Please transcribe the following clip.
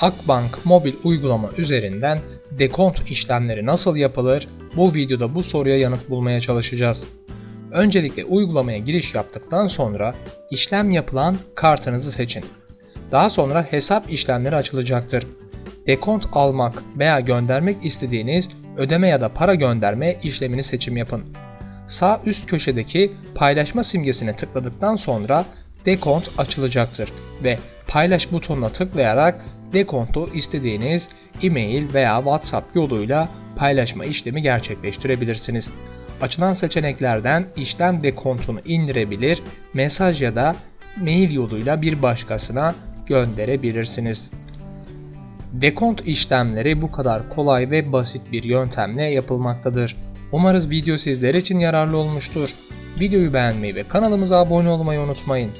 Akbank mobil uygulama üzerinden dekont işlemleri nasıl yapılır? Bu videoda bu soruya yanıt bulmaya çalışacağız. Öncelikle uygulamaya giriş yaptıktan sonra işlem yapılan kartınızı seçin. Daha sonra hesap işlemleri açılacaktır. Dekont almak veya göndermek istediğiniz ödeme ya da para gönderme işlemini seçim yapın. Sağ üst köşedeki paylaşma simgesine tıkladıktan sonra dekont açılacaktır ve paylaş butonuna tıklayarak dekontu istediğiniz e-mail veya WhatsApp yoluyla paylaşma işlemi gerçekleştirebilirsiniz. Açılan seçeneklerden işlem dekontunu indirebilir, mesaj ya da mail yoluyla bir başkasına gönderebilirsiniz. Dekont işlemleri bu kadar kolay ve basit bir yöntemle yapılmaktadır. Umarız video sizler için yararlı olmuştur. Videoyu beğenmeyi ve kanalımıza abone olmayı unutmayın.